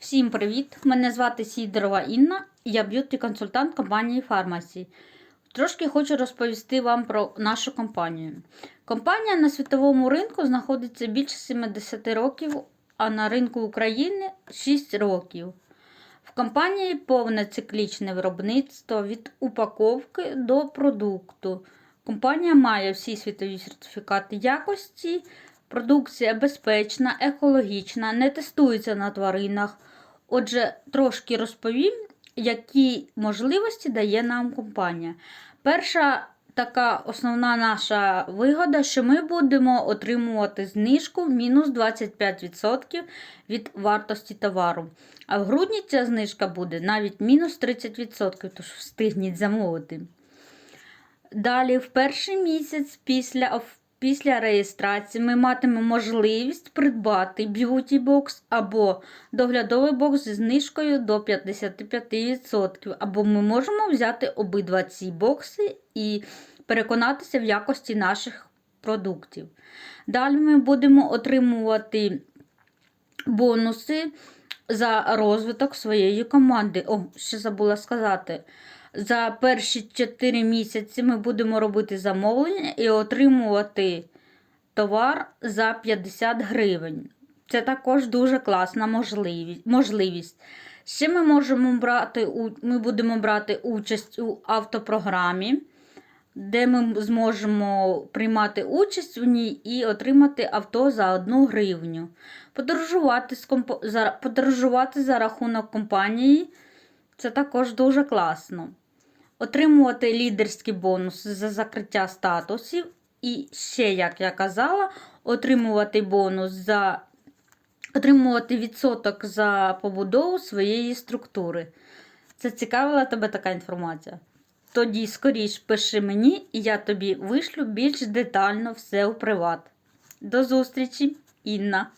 Всім привіт! Мене звати Сідорова Інна, я б'юті-консультант компанії Фармасі. Трошки хочу розповісти вам про нашу компанію. Компанія на світовому ринку знаходиться більше 70 років, а на ринку України 6 років. В компанії повне циклічне виробництво від упаковки до продукту. Компанія має всі світові сертифікати якості. Продукція безпечна, екологічна, не тестується на тваринах. Отже, трошки розповім, які можливості дає нам компанія. Перша така основна наша вигода, що ми будемо отримувати знижку мінус 25% від вартості товару. А в грудні ця знижка буде навіть мінус 30%, тож встигніть замовити. Далі, в перший місяць після, після реєстрації ми матимемо можливість придбати б'юті-бокс або доглядовий бокс зі знижкою до 55%. Або ми можемо взяти обидва ці бокси і переконатися в якості наших продуктів. Далі ми будемо отримувати бонуси за розвиток своєї команди. О, ще забула сказати. За перші 4 місяці ми будемо робити замовлення і отримувати товар за 50 гривень. Це також дуже класна можливість. Ще ми можемо брати, ми будемо брати участь у автопрограмі, де ми зможемо приймати участь у ній і отримати авто за 1 гривню. Подорожувати, з за, подорожувати за рахунок компанії це також дуже класно. Отримувати лідерські бонуси за закриття статусів. І ще, як я казала, отримувати бонус за отримувати відсоток за побудову своєї структури. Це цікавила тебе така інформація? Тоді скоріш пиши мені, і я тобі вишлю більш детально все у приват. До зустрічі, Інна!